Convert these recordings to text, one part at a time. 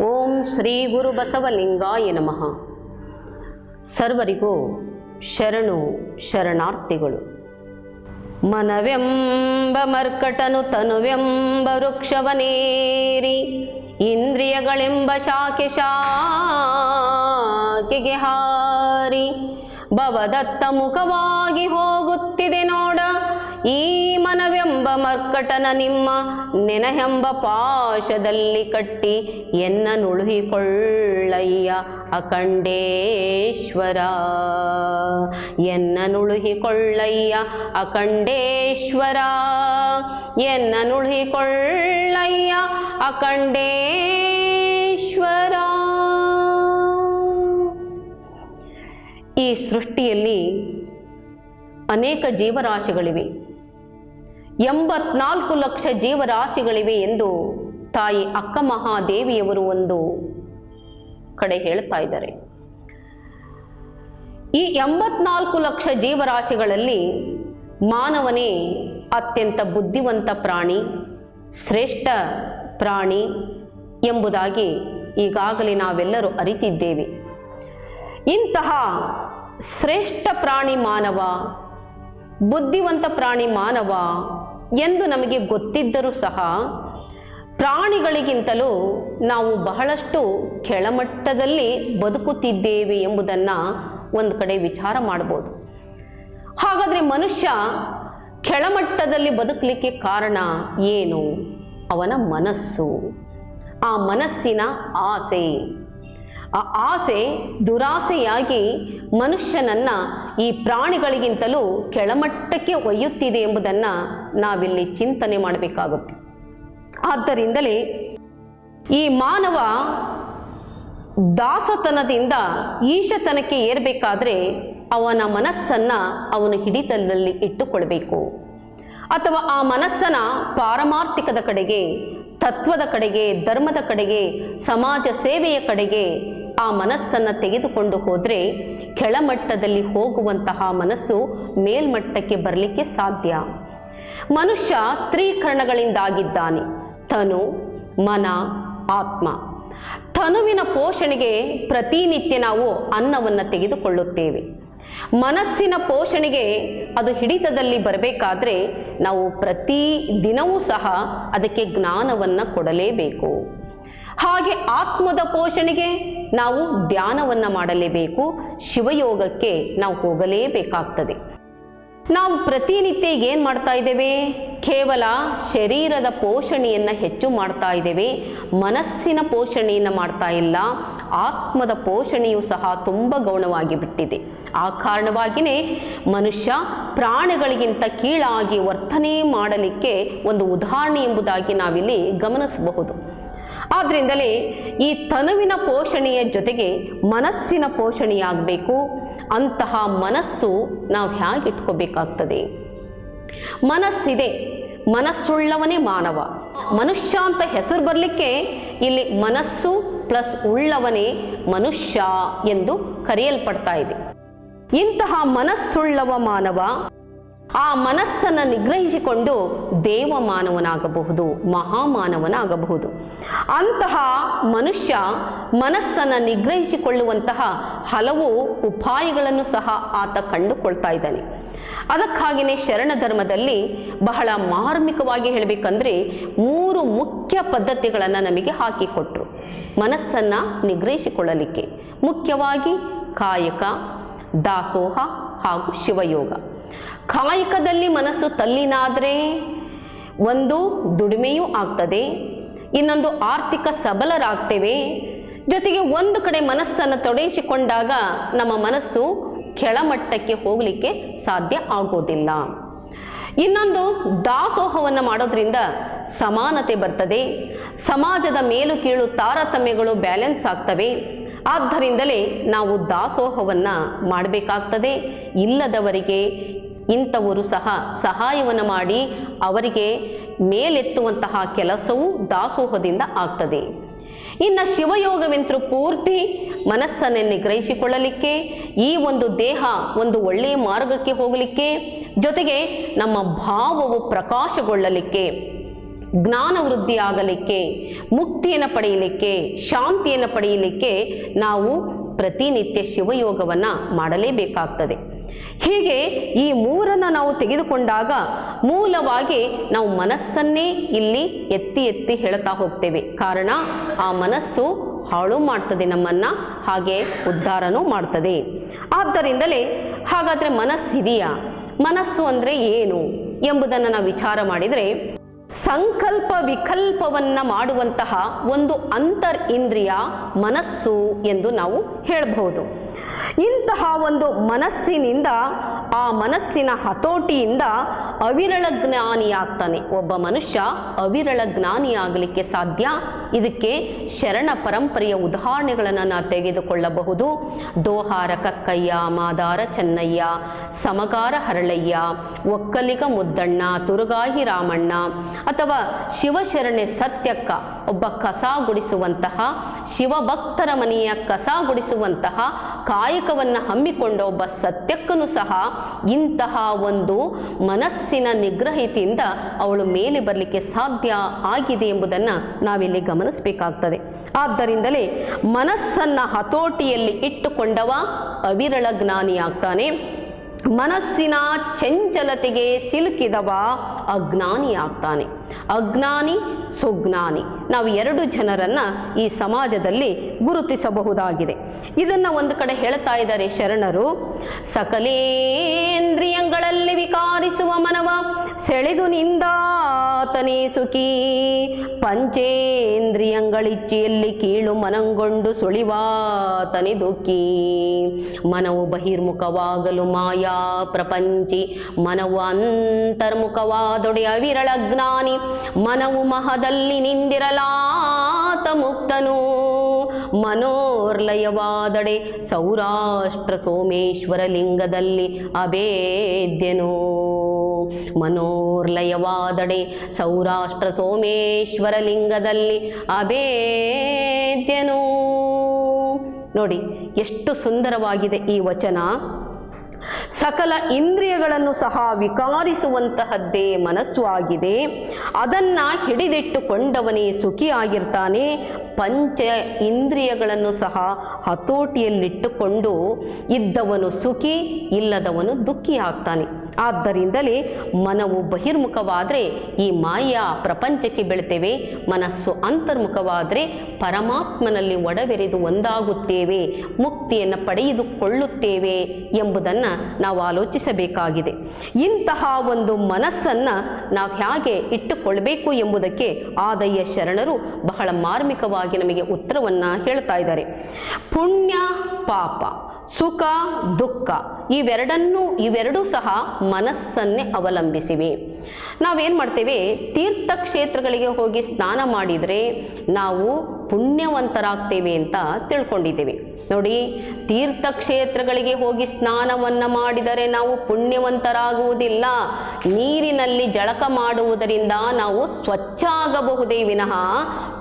ಓಂ ಶ್ರೀ ಗುರು ಬಸವಲಿಂಗಾಯ ನಮಃ. ಸರ್ವರಿಗೂ ಶರಣು ಶರಣಾರ್ಥಿಗಳು. ಮನವೆಂಬ ಮರ್ಕಟನು ತನುವೆಂಬ ವೃಕ್ಷವನೇರಿ, ಇಂದ್ರಿಯಗಳೆಂಬ ಶಾಖೆ ಶಾಖೆಗೆ ಹಾರಿ, ಭವದತ್ತ ಮುಖವಾಗಿ ಹೋಗುತ್ತಿದೆ ನೋಡ. ಈ ಮನವೆಂಬ ಮರ್ಕಟನ ನಿಮ್ಮ ನೆನಹೆಂಬ ಪಾಶದಲ್ಲಿ ಕಟ್ಟಿ ಎನ್ನ ನುಳುಹಿಕೊಳ್ಳಯ್ಯ ಅಖಂಡೇಶ್ವರ. ಎನ್ನ ನುಳುಹಿಕೊಳ್ಳಯ್ಯ ಅಖಂಡೇಶ್ವರ. ಎನ್ನ ನುಳುಹಿಕೊಳ್ಳಯ್ಯ ಅಖಂಡೇಶ್ವರ. ಈ ಸೃಷ್ಟಿಯಲ್ಲಿ ಅನೇಕ ಜೀವರಾಶಿಗಳಿವೆ. ಎಂಬತ್ನಾಲ್ಕು ಲಕ್ಷ ಜೀವರಾಶಿಗಳಿವೆ ಎಂದು ತಾಯಿ ಅಕ್ಕ ಮಹಾದೇವಿಯವರು ಒಂದು ಕಡೆ ಹೇಳ್ತಾ ಇದ್ದಾರೆ. ಈ ಎಂಬತ್ನಾಲ್ಕು ಲಕ್ಷ ಜೀವರಾಶಿಗಳಲ್ಲಿ ಮಾನವನೇ ಅತ್ಯಂತ ಬುದ್ಧಿವಂತ ಪ್ರಾಣಿ, ಶ್ರೇಷ್ಠ ಪ್ರಾಣಿ ಎಂಬುದಾಗಿ ಈಗಾಗಲೇ ನಾವೆಲ್ಲರೂ ಅರಿತಿದ್ದೇವೆ. ಇಂತಹ ಶ್ರೇಷ್ಠ ಪ್ರಾಣಿ ಮಾನವ, ಬುದ್ಧಿವಂತ ಪ್ರಾಣಿ ಮಾನವ ಎಂದು ನಮಗೆ ಗೊತ್ತಿದ್ದರೂ ಸಹ ಪ್ರಾಣಿಗಳಿಗಿಂತಲೂ ನಾವು ಬಹಳಷ್ಟು ಕೆಳಮಟ್ಟದಲ್ಲಿ ಬದುಕುತ್ತಿದ್ದೇವೆ ಎಂಬುದನ್ನು ಒಂದು ಕಡೆ ವಿಚಾರ ಮಾಡ್ಬೋದು ಹಾಗಾದರೆ ಮನುಷ್ಯ ಕೆಳಮಟ್ಟದಲ್ಲಿ ಬದುಕಲಿಕ್ಕೆ ಕಾರಣ ಏನು? ಅವನ ಮನಸ್ಸು. ಆ ಮನಸ್ಸಿನ ಆಸೆ. ಆ ಆಸೆ ದುರಾಸೆಯಾಗಿ ಮನುಷ್ಯನನ್ನ ಈ ಪ್ರಾಣಿಗಳಿಗಿಂತಲೂ ಕೆಳಮಟ್ಟಕ್ಕೆ ಒಯ್ಯುತ್ತಿದೆ ಎಂಬುದನ್ನು ನಾವಿಲ್ಲಿ ಚಿಂತನೆ ಮಾಡಬೇಕಾಗುತ್ತೆ. ಆದ್ದರಿಂದಲೇ ಈ ಮಾನವ ದಾಸತನದಿಂದ ಈಶತನಕ್ಕೆ ಏರಬೇಕಾದ್ರೆ ಅವನ ಮನಸ್ಸನ್ನು ಅವನು ಹಿಡಿತದಲ್ಲಿ ಇಟ್ಟುಕೊಳ್ಬೇಕು. ಅಥವಾ ಆ ಮನಸ್ಸನ ಪಾರಮಾರ್ಥಿಕದ ಕಡೆಗೆ, ತತ್ವದ ಕಡೆಗೆ, ಧರ್ಮದ ಕಡೆಗೆ, ಸಮಾಜ ಸೇವೆಯ ಕಡೆಗೆ ಆ ಮನಸ್ಸನ್ನು ತೆಗೆದುಕೊಂಡು ಹೋದರೆ ಕೆಳಮಟ್ಟದಲ್ಲಿ ಹೋಗುವಂತಹ ಮನಸ್ಸು ಮೇಲ್ಮಟ್ಟಕ್ಕೆ ಬರಲಿಕ್ಕೆ ಸಾಧ್ಯ. ಮನುಷ್ಯ ತ್ರೀಕರಣಗಳಿಂದಾಗಿದ್ದಾನೆ. ತನು, ಮನ, ಆತ್ಮ. ತನುವಿನ ಪೋಷಣೆಗೆ ಪ್ರತಿನಿತ್ಯ ನಾವು ಅನ್ನವನ್ನು ತೆಗೆದುಕೊಳ್ಳುತ್ತೇವೆ. ಮನಸ್ಸಿನ ಪೋಷಣೆಗೆ ಅದು ಹಿಡಿತದಲ್ಲಿ ಬರಬೇಕಾದ್ರೆ ನಾವು ಪ್ರತಿ ದಿನವೂ ಸಹ ಅದಕ್ಕೆ ಜ್ಞಾನವನ್ನು ಕೊಡಲೇಬೇಕು. ಹಾಗೆ ಆತ್ಮದ ಪೋಷಣೆಗೆ ನಾವು ಧ್ಯಾನವನ್ನು ಮಾಡಲೇಬೇಕು, ಶಿವಯೋಗಕ್ಕೆ ನಾವು ಹೋಗಲೇಬೇಕಾಗ್ತದೆ. ನಾವು ಪ್ರತಿನಿತ್ಯ ಏನು ಮಾಡ್ತಾ ಇದ್ದೇವೆ? ಕೇವಲ ಶರೀರದ ಪೋಷಣೆಯನ್ನು ಹೆಚ್ಚು ಮಾಡ್ತಾ ಇದ್ದೇವೆ, ಮನಸ್ಸಿನ ಪೋಷಣೆಯನ್ನು ಮಾಡ್ತಾ ಇಲ್ಲ, ಆತ್ಮದ ಪೋಷಣೆಯು ಸಹ ತುಂಬ ಗೌಣವಾಗಿ ಬಿಟ್ಟಿದೆ. ಆ ಕಾರಣವಾಗಿಯೇ ಮನುಷ್ಯ ಪ್ರಾಣಿಗಳಿಗಿಂತ ಕೀಳಾಗಿ ವರ್ತನೆ ಮಾಡಲಿಕ್ಕೆ ಒಂದು ಉದಾಹರಣೆ ಎಂಬುದಾಗಿ ನಾವಿಲ್ಲಿ ಗಮನಿಸಬಹುದು. ಆದ್ದರಿಂದಲೇ ಈ ತನುವಿನ ಪೋಷಣೆಯ ಜೊತೆಗೆ ಮನಸ್ಸಿನ ಪೋಷಣೆಯಾಗಬೇಕು. ಅಂತಹ ಮನಸ್ಸು ನಾವು ಹೇಗೆ ಇಟ್ಕೋಬೇಕಾಗ್ತದೆ ಮನಸ್ಸಿದೆ, ಮನಸ್ಸುಳ್ಳವನೇ ಮಾನವ. ಮನುಷ್ಯ ಅಂತ ಹೆಸರು ಬರಲಿಕ್ಕೆ ಇಲ್ಲಿ ಮನಸ್ಸು ಪ್ಲಸ್ ಉಳ್ಳವನೇ ಮನುಷ್ಯ ಎಂದು ಕರೆಯಲ್ಪಡ್ತಾ ಇದೆ. ಇಂತಹ ಮನಸ್ಸುಳ್ಳವ ಮಾನವ ಆ ಮನಸ್ಸನ್ನು ನಿಗ್ರಹಿಸಿಕೊಂಡು ದೇವ ಮಾನವನಾಗಬಹುದು ಮಹಾಮಾನವನಾಗಬಹುದು. ಅಂತಹ ಮನುಷ್ಯ ಮನಸ್ಸನ್ನು ನಿಗ್ರಹಿಸಿಕೊಳ್ಳುವಂತಹ ಹಲವು ಉಪಾಯಗಳನ್ನು ಸಹ ಆತ ಕಂಡುಕೊಳ್ತಾ ಇದ್ದಾನೆ. ಅದಕ್ಕಾಗಿಯೇ ಶರಣ ಧರ್ಮದಲ್ಲಿ ಬಹಳ ಮಾರ್ಮಿಕವಾಗಿ ಹೇಳಬೇಕಂದ್ರೆ ಮೂರು ಮುಖ್ಯ ಪದ್ಧತಿಗಳನ್ನು ನಮಗೆ ಹಾಕಿಕೊಟ್ರು. ಮನಸ್ಸನ್ನು ನಿಗ್ರಹಿಸಿಕೊಳ್ಳಲಿಕ್ಕೆ ಮುಖ್ಯವಾಗಿ ಕಾಯಕ, ದಾಸೋಹ ಹಾಗೂ ಶಿವಯೋಗ. ಕಾಯಕದಲ್ಲಿ ಮನಸ್ಸು ತಲ್ಲಿನಾದರೆ ಒಂದು ದುಡಿಮೆಯೂ ಆಗ್ತದೆ, ಇನ್ನೊಂದು ಆರ್ಥಿಕ ಸಬಲರಾಗ್ತೇವೆ. ಜೊತೆಗೆ ಒಂದು ಕಡೆ ಮನಸ್ಸನ್ನು ತೊಡಗಿಸಿಕೊಂಡಾಗ ನಮ್ಮ ಮನಸ್ಸು ಕೆಳಮಟ್ಟಕ್ಕೆ ಹೋಗಲಿಕ್ಕೆ ಸಾಧ್ಯ ಆಗೋದಿಲ್ಲ. ಇನ್ನೊಂದು ದಾಸೋಹವನ್ನು ಮಾಡೋದ್ರಿಂದ ಸಮಾನತೆ ಬರ್ತದೆ. ಸಮಾಜದ ಮೇಲು ಕೀಳು ತಾರತಮ್ಯಗಳು ಬ್ಯಾಲೆನ್ಸ್ ಆಗ್ತವೆ. ಆದ್ದರಿಂದಲೇ ನಾವು ದಾಸೋಹವನ್ನು ಮಾಡಬೇಕಾಗ್ತದೆ. ಇಲ್ಲದವರಿಗೆ ಇಂಥವರು ಸಹ ಸಹಾಯವನ್ನು ಮಾಡಿ ಅವರಿಗೆ ಮೇಲೆತ್ತುವಂತಹ ಕೆಲಸವು ದಾಸೋಹದಿಂದ ಆಗ್ತದೆ. ಇನ್ನು ಶಿವಯೋಗವೆಂತರೂ ಪೂರ್ತಿ ಮನಸ್ಸನ್ನು ನಿಗ್ರಹಿಸಿಕೊಳ್ಳಲಿಕ್ಕೆ, ಈ ಒಂದು ದೇಹ ಒಂದು ಒಳ್ಳೆಯ ಮಾರ್ಗಕ್ಕೆ ಹೋಗಲಿಕ್ಕೆ, ಜೊತೆಗೆ ನಮ್ಮ ಭಾವವು ಪ್ರಕಾಶಗೊಳ್ಳಲಿಕ್ಕೆ, ಜ್ಞಾನ ವೃದ್ಧಿ ಆಗಲಿಕ್ಕೆ, ಮುಕ್ತಿಯನ್ನು ಪಡೆಯಲಿಕ್ಕೆ, ಶಾಂತಿಯನ್ನು ಪಡೆಯಲಿಕ್ಕೆ ನಾವು ಪ್ರತಿನಿತ್ಯ ಶಿವಯೋಗವನ್ನು ಮಾಡಲೇಬೇಕಾಗ್ತದೆ. ಹೀಗೆ ಈ ಮೂರನ್ನು ನಾವು ತೆಗೆದುಕೊಂಡಾಗ ಮೂಲವಾಗಿ ನಾವು ಮನಸ್ಸನ್ನೇ ಇಲ್ಲಿ ಎತ್ತಿ ಎತ್ತಿ ಹೇಳ್ತಾ ಹೋಗ್ತೇವೆ. ಕಾರಣ ಆ ಮನಸ್ಸು ಹಾಳು ಮಾಡ್ತದೆ ನಮ್ಮನ್ನು, ಹಾಗೆ ಉದ್ಧಾರನೂ ಮಾಡ್ತದೆ. ಆದ್ದರಿಂದಲೇ ಹಾಗಾದರೆ ಮನಸ್ಸಿದೆಯಾ? ಮನಸ್ಸು ಅಂದರೆ ಏನು ಎಂಬುದನ್ನು ನಾವು ವಿಚಾರ ಮಾಡಿದರೆ ಸಂಕಲ್ಪ ವಿಕಲ್ಪವನ್ನ ಮಾಡುವಂತಹ ಒಂದು ಅಂತರ್ ಇಂದ್ರಿಯ ಮನಸ್ಸು ಎಂದು ನಾವು ಹೇಳಬಹುದು. ಇಂತಹ ಒಂದು ಮನಸ್ಸಿನಿಂದ, ಆ ಮನಸ್ಸಿನ ಹತೋಟಿಯಿಂದ ಅವಿರಳ ಜ್ಞಾನಿಯಾಗ್ತಾನೆ. ಒಬ್ಬ ಮನುಷ್ಯ ಅವಿರಳ ಜ್ಞಾನಿಯಾಗಲಿಕ್ಕೆ ಸಾಧ್ಯ? ಇದಕ್ಕೆ ಶರಣ ಪರಂಪರೆಯ ಉದಾಹರಣೆಗಳನ್ನು ನಾವು ತೆಗೆದುಕೊಳ್ಳಬಹುದು. ದೋಹಾರ ಕಕ್ಕಯ್ಯ ಮಾದಾರ ಚೆನ್ನಯ್ಯ, ಸಮಗಾರ ಹರಳಯ್ಯ, ಒಕ್ಕಲಿಗ ಮುದ್ದಣ್ಣ, ತುರುಗಾಹಿ ರಾಮಣ್ಣ ಅಥವಾ ಶಿವಶರಣೆ ಸತ್ಯಕ್ಕ ಒಬ್ಬ ಕಸ ಗುಡಿಸುವಂತಹ, ಶಿವಭಕ್ತರ ಮನೆಯ ಕಸ ಗುಡಿಸುವಂತಹ ಕಾಯಕವನ್ನು ಹಮ್ಮಿಕೊಂಡ ಒಬ್ಬ ಸತ್ಯಕ್ಕನು ಸಹ ಇಂತಹ ಒಂದು ಮನಸ್ಸಿನ ನಿಗ್ರಹಿತಿಯಿಂದ ಅವಳು ಮೇಲೆ ಬರಲಿಕ್ಕೆ ಸಾಧ್ಯ ಆಗಿದೆ ಎಂಬುದನ್ನು ನಾವಿಲ್ಲಿ ಗಮನಿಸಬೇಕಾಗ್ತದೆ. ಆದ್ದರಿಂದಲೇ ಮನಸ್ಸನ್ನು ಹತೋಟಿಯಲ್ಲಿ ಇಟ್ಟುಕೊಂಡವ ಅವಿರಳ ಜ್ಞಾನಿಯಾಗ್ತಾನೆ. ಮನಸ್ಸಿನ ಚಂಚಲತೆಗೆ ಸಿಲುಕಿದವ ಅಜ್ಞಾನಿಯಾಗ್ತಾನೆ. ಅಜ್ಞಾನಿ ಸುಜ್ಞಾನಿ ನಾವು ಎರಡು ಜನರನ್ನು ಈ ಸಮಾಜದಲ್ಲಿ ಗುರುತಿಸಬಹುದಾಗಿದೆ. ಇದನ್ನು ಒಂದು ಕಡೆ ಹೇಳ್ತಾ ಇದ್ದಾರೆ ಶರಣರು. ಸಕಲೇಂದ್ರಿಯಗಳಲ್ಲಿ ವಿಕಾರಿಸುವ ಮನವ, ಸೆಳೆದು ನಿಂದಾತನೇ ಸುಖಿ. ಪಂಚೇಂದ್ರಿಯಗಳಿಚ್ಛೆಯಲ್ಲಿ ಕೀಳು ಮನಂಗೊಂಡು ಸುಳಿವಾತನೇ ದುಃಖಿ. ಮನವು ಬಹಿರ್ಮುಖವಾಗಲು ಮಾಯಾ ಪ್ರಪಂಚಿ, ಮನವು ಅಂತರ್ಮುಖವಾದೊಡೆ ಅವಿರಳ ಜ್ಞಾನಿ ಮನವು ಮಹದಲ್ಲಿ ನಿಂದಿರಲಾತ ಮುಕ್ತನು ಮನೋರ್ಲಯವಾದಡೆ ಸೌರಾಷ್ಟ್ರ ಸೋಮೇಶ್ವರ ಲಿಂಗದಲ್ಲಿ ಅಭೇದ್ಯನು. ಮನೋರ್ಲಯವಾದಡೆ ಸೌರಾಷ್ಟ್ರ ಸೋಮೇಶ್ವರ ಲಿಂಗದಲ್ಲಿ ಅಭೇದ್ಯನು. ನೋಡಿ, ಎಷ್ಟು ಸುಂದರವಾಗಿದೆ ಈ ವಚನ. ಸಕಲ ಇಂದ್ರಿಯಗಳನ್ನು ಸಹ ವಿಕಾರಿಸುವಂತಹದ್ದೇ ಮನಸ್ಸು ಆಗಿದೆ. ಅದನ್ನು ಹಿಡಿದಿಟ್ಟುಕೊಂಡವನೇ ಸುಖಿಯಾಗಿರ್ತಾನೆ ಪಂಚ ಇಂದ್ರಿಯಗಳನ್ನು ಸಹ ಹತೋಟಿಯಲ್ಲಿಟ್ಟುಕೊಂಡು ಇದ್ದವನು ಸುಖಿ, ಇಲ್ಲದವನು ದುಃಖಿ ಆಗ್ತಾನೆ. ಆದ್ದರಿಂದಲೇ ಮನವು ಬಹಿರ್ಮುಖವಾದರೆ ಈ ಮಾಯಾ ಪ್ರಪಂಚಕ್ಕೆ ಬೆಳಿತೇವೆ, ಮನಸ್ಸು ಅಂತರ್ಮುಖವಾದರೆ ಪರಮಾತ್ಮನಲ್ಲಿ ಒಡವೆರೆದು ಒಂದಾಗುತ್ತೇವೆ, ಮುಕ್ತಿಯನ್ನು ಪಡೆದುಕೊಳ್ಳುತ್ತೇವೆ ಎಂಬುದನ್ನು ನಾವು ಆಲೋಚಿಸಬೇಕಾಗಿದೆ. ಇಂತಹ ಒಂದು ಮನಸ್ಸನ್ನು ನಾವು ಹೇಗೆ ಇಟ್ಟುಕೊಳ್ಬೇಕು ಎಂಬುದಕ್ಕೆ ಆದಯ್ಯ ಶರಣರು ಬಹಳ ಮಾರ್ಮಿಕವಾಗಿ ನಮಗೆ ಉತ್ತರವನ್ನು ಹೇಳ್ತಾ ಇದ್ದಾರೆ. ಪುಣ್ಯ ಪಾಪ, ಸುಖ, ದುಃಖ. ಇವೆರಡನ್ನೂ ಇವೆರಡೂ ಸಹ ಮನಸ್ಸನ್ನೇ ಅವಲಂಬಿಸಿವೆ. ನಾವೇನು ಮಾಡ್ತೇವೆ? ತೀರ್ಥಕ್ಷೇತ್ರಗಳಿಗೆ ಹೋಗಿ ಸ್ನಾನ ಮಾಡಿದರೆ ನಾವು ಪುಣ್ಯವಂತರಾಗ್ತೇವೆ ಅಂತ ತಿಳ್ಕೊಂಡಿದ್ದೇವೆ. ನೋಡಿ, ತೀರ್ಥಕ್ಷೇತ್ರಗಳಿಗೆ ಹೋಗಿ ಸ್ನಾನವನ್ನು ಮಾಡಿದರೆ ನಾವು ಪುಣ್ಯವಂತರಾಗುವುದಿಲ್ಲ. ನೀರಿನಲ್ಲಿ ಜಳಕ ಮಾಡುವುದರಿಂದ ನಾವು ಸ್ವಚ್ಛ ಆಗಬಹುದೇ ವಿನಃ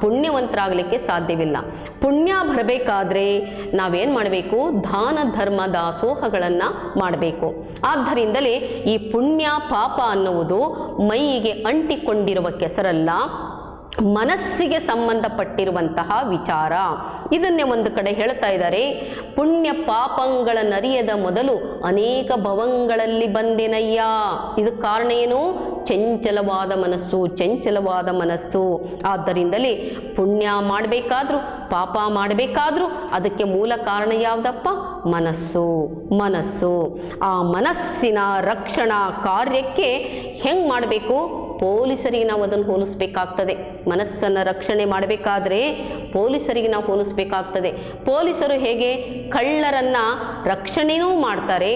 ಪುಣ್ಯವಂತರಾಗಲಿಕ್ಕೆ ಸಾಧ್ಯವಿಲ್ಲ. ಪುಣ್ಯ ಬರಬೇಕಾದ್ರೆ ನಾವೇನು ಮಾಡಬೇಕು? ದಾನ ಧರ್ಮ ದಾಸೋಹಗಳನ್ನು ಮಾಡಬೇಕು. ಆದ್ದರಿಂದಲೇ ಈ ಪುಣ್ಯ ಪಾಪ ಅನ್ನುವುದು ಮೈಯಿಗೆ ಅಂಟಿಕೊಂಡಿರುವ ಕೆಸರಲ್ಲ. ಮನಸ್ಸಿಗೆ ಸಂಬಂಧಪಟ್ಟಿರುವಂತಹ ವಿಚಾರ. ಇದನ್ನೇ ಒಂದು ಕಡೆ ಹೇಳ್ತಾ ಇದ್ದಾರೆ. ಪುಣ್ಯ ಪಾಪಗಳ ನರಿಯದ ಮೊದಲು ಅನೇಕ ಭವಂಗಳಲ್ಲಿ ಬಂದೆನಯ್ಯ. ಇದು ಕಾರಣ ಏನು? ಚಂಚಲವಾದ ಮನಸ್ಸು ಚಂಚಲವಾದ ಮನಸ್ಸು. ಆದ್ದರಿಂದಲೇ ಪುಣ್ಯ ಮಾಡಬೇಕಾದ್ರೂ, ಪಾಪ ಮಾಡಬೇಕಾದ್ರೂ ಅದಕ್ಕೆ ಮೂಲ ಕಾರಣ ಯಾವುದಪ್ಪ? ಮನಸ್ಸು ಮನಸ್ಸು. ಆ ಮನಸ್ಸಿನ ರಕ್ಷಣಾ ಕಾರ್ಯಕ್ಕೆ ಹೆಂಗೆ ಮಾಡಬೇಕು? ಪೊಲೀಸರಿಗೆ ನಾವು ಅದನ್ನು ಹೋಲಿಸ್ಬೇಕಾಗ್ತದೆ. ಮನಸ್ಸನ್ನು ರಕ್ಷಣೆ ಮಾಡಬೇಕಾದ್ರೆ ಪೊಲೀಸರಿಗೆ ನಾವು ಹೋಲಿಸ್ಬೇಕಾಗ್ತದೆ. ಪೊಲೀಸರು ಹೇಗೆ ಕಳ್ಳರನ್ನು ರಕ್ಷಣೆಯೂ ಮಾಡ್ತಾರೆ.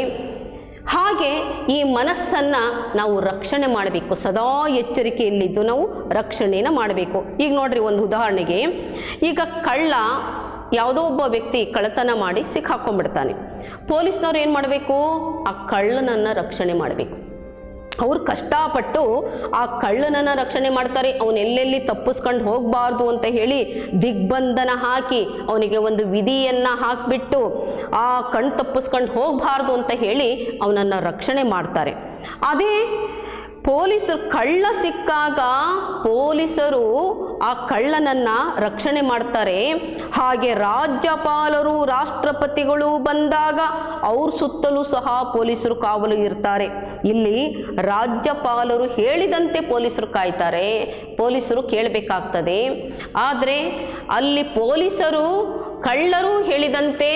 ಹಾಗೆ ಈ ಮನಸ್ಸನ್ನು ನಾವು ರಕ್ಷಣೆ ಮಾಡಬೇಕು. ಸದಾ ಎಚ್ಚರಿಕೆಯಲ್ಲಿದ್ದು ನಾವು ರಕ್ಷಣೆಯನ್ನು ಮಾಡಬೇಕು. ಈಗ ನೋಡ್ರಿ ಒಂದು ಉದಾಹರಣೆಗೆ, ಈಗ ಕಳ್ಳ ಯಾವುದೋ ಒಬ್ಬ ವ್ಯಕ್ತಿ ಕಳ್ಳತನ ಮಾಡಿ ಸಿಕ್ಕಾಕೊಂಡ್ಬಿಡ್ತಾನೆ. ಪೊಲೀಸ್ನವ್ರು ಏನು ಮಾಡಬೇಕು? ಆ ಕಳ್ಳನನ್ನು ರಕ್ಷಣೆ ಮಾಡಬೇಕು. ಅವ್ರು ಕಷ್ಟಪಟ್ಟು ಆ ಕಳ್ಳನನ್ನು ರಕ್ಷಣೆ ಮಾಡ್ತಾರೆ. ಅವನು ಎಲ್ಲೆಲ್ಲಿ ತಪ್ಪಿಸ್ಕೊಂಡು ಹೋಗಬಾರ್ದು ಅಂತ ಹೇಳಿ ದಿಗ್ಬಂಧನ ಹಾಕಿ ಅವನಿಗೆ ಒಂದು ವಿಧಿಯನ್ನು ಹಾಕಿಬಿಟ್ಟು ಆ ಕಣ್ಣು ತಪ್ಪಿಸ್ಕೊಂಡು ಹೋಗಬಾರ್ದು ಅಂತ ಹೇಳಿ ಅವನನ್ನು ರಕ್ಷಣೆ ಮಾಡ್ತಾರೆ. ಅದೇ ಪೊಲೀಸರು ಕಳ್ಳ ಸಿಕ್ಕಾಗ ಪೊಲೀಸರು ಆ ಕಳ್ಳನನ್ನ ರಕ್ಷಣೆ ಮಾಡ್ತಾರೆ. ಹಾಗೆ ರಾಜ್ಯಪಾಲರು, ರಾಷ್ಟ್ರಪತಿಗಳು ಬಂದಾಗ ಅವ್ರ ಸುತ್ತಲೂ ಸಹ ಪೊಲೀಸರು ಕಾವಲು ಇರ್ತಾರೆ. ಇಲ್ಲಿ ರಾಜ್ಯಪಾಲರು ಹೇಳಿದಂತೆ ಪೊಲೀಸರು ಕಾಯ್ತಾರೆ. ಪೊಲೀಸರು ಕೇಳಬೇಕಾಗ್ತದೆ. ಆದರೆ ಅಲ್ಲಿ ಪೊಲೀಸರು ಕಳ್ಳರು ಹೇಳಿದಂತೆ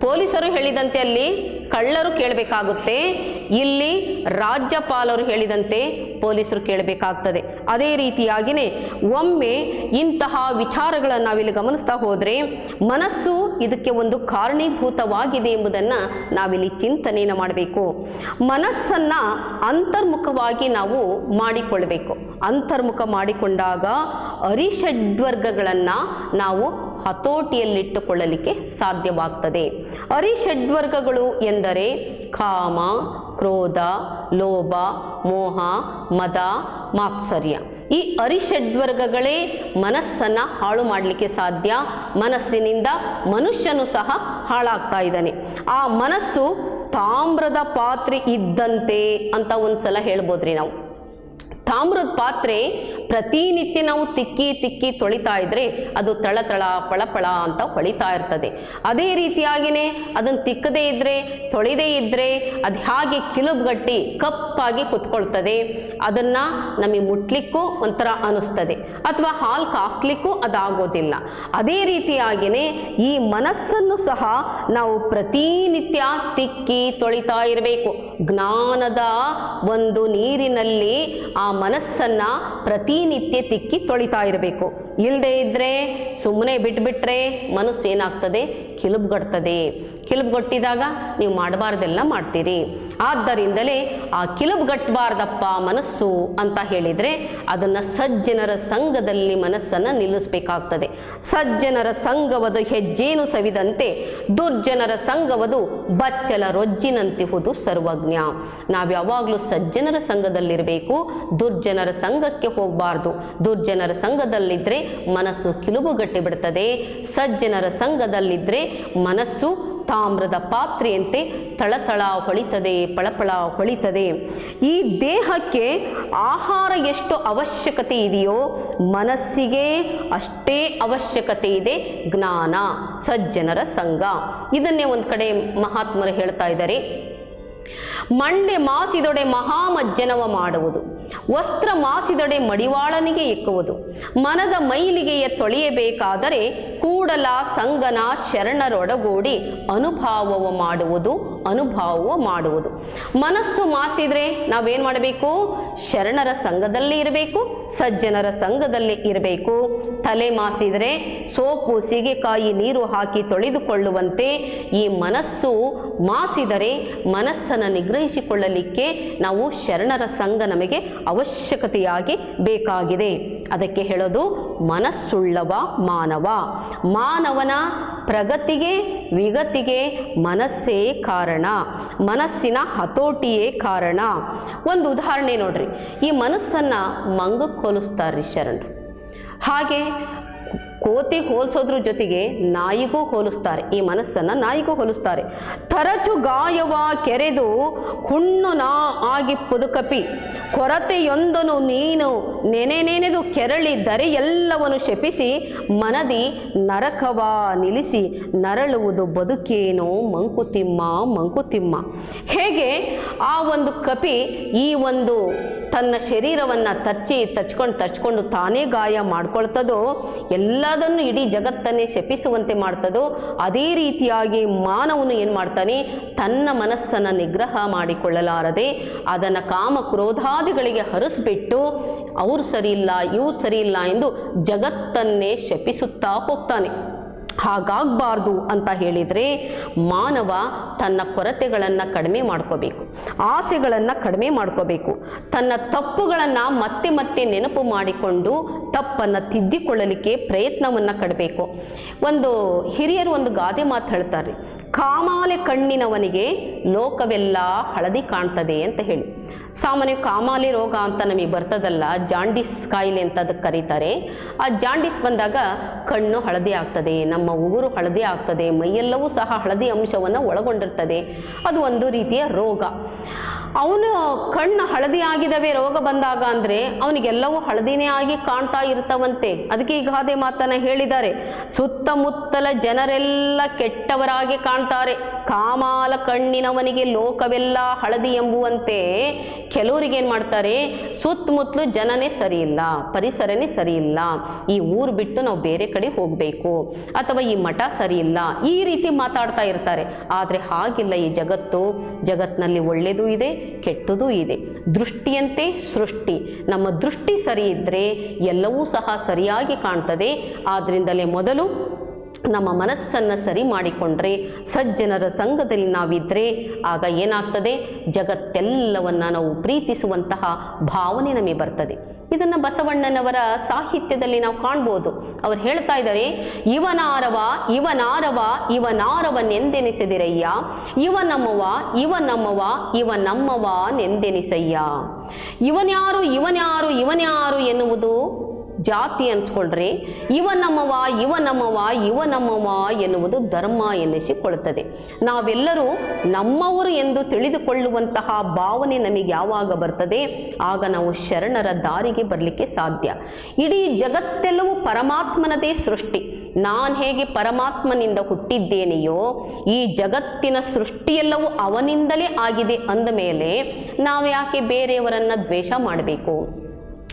ಪೊಲೀಸರು ಹೇಳಿದಂತೆ ಅಲ್ಲಿ ಕಳ್ಳರು ಕೇಳಬೇಕಾಗುತ್ತೆ. ಇಲ್ಲಿ ರಾಜ್ಯಪಾಲರು ಹೇಳಿದಂತೆ ಪೊಲೀಸರು ಕೇಳಬೇಕಾಗ್ತದೆ. ಅದೇ ರೀತಿಯಾಗಿಯೇ ಒಮ್ಮೆ ಇಂತಹ ವಿಚಾರಗಳನ್ನು ನಾವಿಲ್ಲಿ ಗಮನಿಸ್ತಾ ಹೋದರೆ ಮನಸ್ಸು ಇದಕ್ಕೆ ಒಂದು ಕಾರಣೀಭೂತವಾಗಿದೆ ಎಂಬುದನ್ನು ನಾವಿಲ್ಲಿ ಚಿಂತನೆಯನ್ನು ಮಾಡಬೇಕು. ಮನಸ್ಸನ್ನು ಅಂತರ್ಮುಖವಾಗಿ ನಾವು ಮಾಡಿಕೊಳ್ಬೇಕು ಅಂತರ್ಮುಖ ಮಾಡಿಕೊಂಡಾಗ ಅರಿಷಡ್ವರ್ಗಗಳನ್ನು ನಾವು ಹತೋಟಿಯಲ್ಲಿಟ್ಟುಕೊಳ್ಳಲಿಕ್ಕೆ ಸಾಧ್ಯವಾಗ್ತದೆ. ಅರಿಷಡ್ವರ್ಗಗಳು ಎಂದರೆ ಕಾಮ, ಕ್ರೋಧ, ಲೋಭ, ಮೋಹ, ಮದ, ಮಾತ್ಸರ್ಯ. ಈ ಅರಿಷಡ್ವರ್ಗಗಳೇ ಮನಸ್ಸನ್ನು ಹಾಳು ಮಾಡಲಿಕ್ಕೆ ಸಾಧ್ಯ. ಮನಸ್ಸಿನಿಂದ ಮನುಷ್ಯನು ಸಹ ಹಾಳಾಗ್ತಾ ಇದ್ದಾನೆ. ಆ ಮನಸ್ಸು ತಾಮ್ರದ ಪಾತ್ರೆ ಇದ್ದಂತೆ ಅಂತ ಒಂದು ಸಲ ಹೇಳ್ಬೋದ್ರಿ ನಾವು. ತಾಮ್ರದ ಪಾತ್ರೆ ಪ್ರತಿನಿತ್ಯ ನಾವು ತಿಕ್ಕಿ ತಿಕ್ಕಿ ತೊಳಿತಾ ಇದ್ರೆ ಅದು ತಳತಳ, ಪಳಪಳ ಅಂತ ಹೊಳಿತಾ ಇರ್ತದೆ. ಅದೇ ರೀತಿಯಾಗಿಯೇ ಅದನ್ನು ತಿಕ್ಕದೇ ಇದ್ದರೆ ತೊಳೆದೇ ಇದ್ದರೆ ಅದು ಹಾಗೆ ಕಿಲುಬ್ಗಟ್ಟಿ ಕಪ್ಪಾಗಿ ಕುತ್ಕೊಳ್ತದೆ, ಅದನ್ನು ನಮಗೆ ಮುಟ್ಲಿಕ್ಕೂ ಒಂಥರ ಅನಿಸ್ತದೆ ಅಥವಾ ಹಾಲು ಕಾಸ್ಲಿಕ್ಕೂ ಅದಾಗೋದಿಲ್ಲ. ಅದೇ ರೀತಿಯಾಗಿಯೇ ಈ ಮನಸ್ಸನ್ನು ಸಹ ನಾವು ಪ್ರತಿನಿತ್ಯ ತಿಕ್ಕಿ ತೊಳಿತಾ ಇರಬೇಕು. ಜ್ಞಾನದ ಒಂದು ನೀರಿನಲ್ಲಿ ಆ ಮನಸ್ಸನ್ನು ಪ್ರತಿನಿತ್ಯ ತಿಕ್ಕಿ ತೊಳಿತಾ ಇರಬೇಕು. ಇಲ್ಲದೆ ಇದ್ದರೆ ಸುಮ್ಮನೆ ಬಿಟ್ಬಿಟ್ರೆ ಮನಸ್ಸು ಏನಾಗ್ತದೆ? ಕಿಲುಬ್ಗಟ್ತದೆ ಕಿಲುಬ್ಗಟ್ಟಿದಾಗ ನೀವು ಮಾಡಬಾರ್ದೆಲ್ಲ ಮಾಡ್ತೀರಿ. ಆದ್ದರಿಂದಲೇ ಆ ಕಿಲುಬ್ಗಟ್ಟಬಾರ್ದಪ್ಪ ಮನಸ್ಸು ಅಂತ ಹೇಳಿದರೆ ಅದನ್ನು ಸಜ್ಜನರ ಸಂಘದಲ್ಲಿ ಮನಸ್ಸನ್ನು ನಿಲ್ಲಿಸಬೇಕಾಗ್ತದೆ. ಸಜ್ಜನರ ಸಂಘವದು ಹೆಜ್ಜೇನು ಸವಿದಂತೆ ದುರ್ಜನರ ಸಂಘವದು ಬಚ್ಚಲ ರೊಜ್ಜಿನಂತಿಹುದು ಸರ್ವಜ್ಞ. ನಾವು ಯಾವಾಗಲೂ ಸಜ್ಜನರ ಸಂಘದಲ್ಲಿರಬೇಕು. ದುರ್ಜನರ ಸಂಘಕ್ಕೆ ಹೋಗಬಾರ್ದು. ದುರ್ಜನರ ಸಂಘದಲ್ಲಿದ್ದರೆ ಮನಸ್ಸು ಕಿಲುಬುಗಟ್ಟಿ ಬಿಡ್ತದೆ ಸಜ್ಜನರ ಸಂಘದಲ್ಲಿದ್ದರೆ ಮನಸ್ಸು ತಾಮ್ರದ ಪಾತ್ರೆಯಂತೆ ತಳತಳ ಹೊಳಿತದೆ ಪಳಪಳ ಹೊಳಿತದೆ. ಈ ದೇಹಕ್ಕೆ ಆಹಾರ ಎಷ್ಟು ಅವಶ್ಯಕತೆ ಇದೆಯೋ, ಮನಸ್ಸಿಗೆ ಅಷ್ಟೇ ಅವಶ್ಯಕತೆ ಇದೆ ಜ್ಞಾನ, ಸಜ್ಜನರ ಸಂಘ. ಇದನ್ನೇ ಒಂದು ಕಡೆ ಮಹಾತ್ಮರು ಹೇಳ್ತಾ ಇದ್ದಾರೆ. ಮಂಡೆ ಮಾಸಿದೊಡೆ ಮಹಾಮಜ್ಜನವ ಮಾಡುವುದು. ವಸ್ತ್ರ ಮಾಸಿದೊಡೆ ಮಡಿವಾಳನಿಗೆ ಎಕ್ಕುವುದು. ಮನದ ಮೈಲಿಗೆಯ ತೊಳೆಯಬೇಕಾದರೆ ಕೂಡಲ ಸಂಗನ ಶರಣರೊಡಗೂಡಿ ಅನುಭಾವವ ಮಾಡುವುದು ಅನುಭಾವವ ಮಾಡುವುದು. ಮನಸ್ಸು ಮಾಸಿದರೆ ನಾವೇನು ಮಾಡಬೇಕು? ಶರಣರ ಸಂಘದಲ್ಲಿ ಇರಬೇಕು, ಸಜ್ಜನರ ಸಂಘದಲ್ಲಿ ಇರಬೇಕು. ತಲೆ ಮಾಸಿದರೆ ಸೋಪು, ಸೀಗೆಕಾಯಿ, ನೀರು ಹಾಕಿ ತೊಳೆದುಕೊಳ್ಳುವಂತೆ ಈ ಮನಸ್ಸು ಮಾಸಿದರೆ ಮನಸ್ಸನ್ನು ನಿಗ್ರಹಿಸಿಕೊಳ್ಳಲಿಕ್ಕೆ ನಾವು ಶರಣರ ಸಂಘ ನಮಗೆ ಅವಶ್ಯಕತೆಯಾಗಿ ಬೇಕಾಗಿದೆ. ಅದಕ್ಕೆ ಹೇಳೋದು ಮನಸ್ಸುಳ್ಳವ ಮಾನವ. ಮಾನವನ ಪ್ರಗತಿಗೆ, ವಿಗತಿಗೆ ಮನಸ್ಸೇ ಕಾರಣ. ಮನಸ್ಸಿನ ಹತೋಟಿಯೇ ಕಾರಣ. ಒಂದು ಉದಾಹರಣೆ ನೋಡ್ರಿ. ಈ ಮನಸ್ಸನ್ನು ಮಂಗಕ್ಕೆ ಹೋಲಿಸ್ತಾರ್ರಿ ಶರಣರು. ಹಾಗೆ ಕೋತಿಗೆ ಹೋಲಿಸೋದ್ರ ಜೊತೆಗೆ ನಾಯಿಗೂ ಹೋಲಿಸ್ತಾರೆ. ಈ ಮನಸ್ಸನ್ನು ನಾಯಿಗೂ ಹೋಲಿಸ್ತಾರೆ. ತರಚು ಗಾಯವ ಕೆರೆದು ಹುಣ್ಣು ನಾ ಆಗಿ ಪುದುಕಪಿ. ಕೊರತೆಯೊಂದನು ನೀನು ನೆನೆ ನೆನೆದು ಕೆರಳಿ ದರೆ ಎಲ್ಲವನ್ನು ಶಪಿಸಿ, ಮನದಿ ನರಕವ ನಿಲ್ಲಿಸಿ, ನರಳುವುದು ಬದುಕೇನೋ ಮಂಕುತಿಮ್ಮ ಮಂಕುತಿಮ್ಮ. ಹೇಗೆ ಆ ಒಂದು ಕಪಿ ಈ ಒಂದು ತನ್ನ ಶರೀರವನ್ನು ತರ್ಚಿ ತಚ್ಕೊಂಡು ತಚ್ಕೊಂಡು ತಾನೇ ಗಾಯ ಮಾಡ್ಕೊಳ್ತದೋ ಎಲ್ಲದನ್ನು ಇಡೀ ಜಗತ್ತನ್ನೇ ಶಪಿಸುವಂತೆ ಮಾಡ್ತದೋ, ಅದೇ ರೀತಿಯಾಗಿ ಮಾನವನು ಏನು ಮಾಡ್ತಾನೆ? ತನ್ನ ಮನಸ್ಸನ್ನು ನಿಗ್ರಹ ಮಾಡಿಕೊಳ್ಳಲಾರದೆ, ಅದನ್ನು ಕಾಮ ಕ್ರೋಧಾದಿಗಳಿಗೆ ಹರಿಸ್ಬಿಟ್ಟು, ಅವ್ರು ಸರಿಯಿಲ್ಲ ಇವ್ರು ಸರಿಯಿಲ್ಲ ಎಂದು ಜಗತ್ತನ್ನೇ ಶಪಿಸುತ್ತಾ ಹೋಗ್ತಾನೆ. ಹಾಗಾಗಬಾರ್ದು ಅಂತ ಹೇಳಿದರೆ ಮಾನವ ತನ್ನ ಕೊರತೆಗಳನ್ನು ಕಡಿಮೆ ಮಾಡ್ಕೋಬೇಕು, ಆಸೆಗಳನ್ನು ಕಡಿಮೆ ಮಾಡ್ಕೋಬೇಕು, ತನ್ನ ತಪ್ಪುಗಳನ್ನು ಮತ್ತೆ ಮತ್ತೆ ನೆನಪು ಮಾಡಿಕೊಂಡು ತಪ್ಪನ್ನು ತಿದ್ದಿಕೊಳ್ಳಲಿಕ್ಕೆ ಪ್ರಯತ್ನವನ್ನು ಕಡಬೇಕು. ಒಂದು ಹಿರಿಯರು ಒಂದು ಗಾದೆ ಮಾತು ಹೇಳ್ತಾರೆ, ಕಾಮಾಲೆ ಕಣ್ಣಿನವನಿಗೆ ಲೋಕವೆಲ್ಲ ಹಳದಿ ಕಾಣ್ತದೆ ಅಂತ ಹೇಳಿ. ಸಾಮಾನ್ಯ ಕಾಮಾಲೆ ರೋಗ ಅಂತ ನಮಗೆ ಬರ್ತದಲ್ಲ, ಜಾಂಡಿಸ್ ಕಾಯಿಲೆ ಅಂತ ಅದಕ್ಕೆ ಕರೀತಾರೆ. ಆ ಜಾಂಡಿಸ್ ಬಂದಾಗ ಕಣ್ಣು ಹಳದಿ ಆಗ್ತದೆ, ನಮ್ಮ ಉಗುರು ಹಳದಿ ಆಗ್ತದೆ, ಮೈಯೆಲ್ಲವೂ ಸಹ ಹಳದಿ ಅಂಶವನ್ನು ಒಳಗೊಂಡಿರ್ತದೆ. ಅದು ಒಂದು ರೀತಿಯ ರೋಗ. ಅವನು ಕಣ್ಣು ಹಳದಿ ಆಗಿದವೇ ರೋಗ ಬಂದಾಗ ಅಂದರೆ ಅವನಿಗೆಲ್ಲವೂ ಹಳದಿನೇ ಆಗಿ ಕಾಣ್ತಾ ಇರ್ತವಂತೆ. ಅದಕ್ಕೆ ಈ ಗಾದೆ ಮಾತನ್ನು ಹೇಳಿದ್ದಾರೆ. ಸುತ್ತಮುತ್ತಲ ಜನರೆಲ್ಲ ಕೆಟ್ಟವರಾಗಿ ಕಾಣ್ತಾರೆ. ಕಾಮಾಲ ಕಣ್ಣಿನವನಿಗೆ ಲೋಕವೆಲ್ಲ ಹಳದಿ ಎಂಬುವಂತೆ ಕೆಲವರಿಗೆ ಏನು ಮಾಡ್ತಾರೆ? ಸುತ್ತಮುತ್ತಲು ಜನನೇ ಸರಿ ಇಲ್ಲ ಪರಿಸರನೇ ಸರಿ ಈ ಊರು ಬಿಟ್ಟು ನಾವು ಬೇರೆ ಕಡೆ ಹೋಗಬೇಕು ಅಥವಾ ಈ ಮಠ ಸರಿ ಇಲ್ಲ ಈ ರೀತಿ ಮಾತಾಡ್ತಾ ಇರ್ತಾರೆ. ಆದರೆ ಹಾಗಿಲ್ಲ, ಈ ಜಗತ್ತು ಜಗತ್ತಿನಲ್ಲಿ ಒಳ್ಳೆಯದು ಇದೆ, ಕೆಟ್ಟದೂ ಇದೆ. ದೃಷ್ಟಿಯಂತೆ ಸೃಷ್ಟಿ. ನಮ್ಮ ದೃಷ್ಟಿ ಸರಿ ಇದ್ದರೆ ಎಲ್ಲವೂ ಸಹ ಸರಿಯಾಗಿ ಕಾಣ್ತದೆ. ಆದ್ದರಿಂದಲೇ ಮೊದಲು ನಮ್ಮ ಮನಸ್ಸನ್ನು ಸರಿ ಮಾಡಿಕೊಂಡ್ರೆ ಸಜ್ಜನರ ಸಂಘದಲ್ಲಿ ನಾವಿದ್ದರೆ ಆಗ ಏನಾಗ್ತದೆ? ಜಗತ್ತೆಲ್ಲವನ್ನು ನಾವು ಪ್ರೀತಿಸುವಂತಹ ಭಾವನೆ ನಮಗೆ ಬರ್ತದೆ. ಇದನ್ನು ಬಸವಣ್ಣನವರ ಸಾಹಿತ್ಯದಲ್ಲಿ ನಾವು ಕಾಣ್ಬೋದು. ಅವ್ರು ಹೇಳ್ತಾ ಇದ್ದಾರೆ, ಇವನಾರವ ಇವನಾರವ, ಇವನಾರವನೆಂದೆನಿಸಿದಿರಯ್ಯ? ಇವ ನಮ್ಮವ ಇವ ನಮ್ಮವ ಇವ ನಮ್ಮವ ನೆಂದೆನಿಸಯ್ಯ ಇವನ್ಯಾರು ಇವನ್ಯಾರು ಇವನ್ಯಾರು ಎನ್ನುವುದು ಜಾತಿ ಅನ್ಸ್ಕೊಂಡ್ರೆ ಇವ ನಮ್ಮವ ಇವ ನಮ್ಮವ ಇವ ನಮ್ಮವ ಎನ್ನುವುದು ಧರ್ಮ ಎನ್ನಿಸಿಕೊಳ್ಳುತ್ತದೆ. ನಾವೆಲ್ಲರೂ ನಮ್ಮವರು ಎಂದು ತಿಳಿದುಕೊಳ್ಳುವಂತಹ ಭಾವನೆ ನಮಗೆ ಯಾವಾಗ ಬರ್ತದೆ? ಆಗ ನಾವು ಶರಣರ ದಾರಿಗೆ ಬರಲಿಕ್ಕೆ ಸಾಧ್ಯ. ಇಡೀ ಜಗತ್ತೆಲ್ಲವೂ ಪರಮಾತ್ಮನದೇ ಸೃಷ್ಟಿ. ನಾನು ಹೇಗೆ ಪರಮಾತ್ಮನಿಂದ ಹುಟ್ಟಿದ್ದೇನೆಯೋ, ಈ ಜಗತ್ತಿನ ಸೃಷ್ಟಿಯೆಲ್ಲವೂ ಅವನಿಂದಲೇ ಆಗಿದೆ ಅಂದ ಮೇಲೆ ನಾವು ಯಾಕೆ ಬೇರೆಯವರನ್ನು ದ್ವೇಷ ಮಾಡಬೇಕು?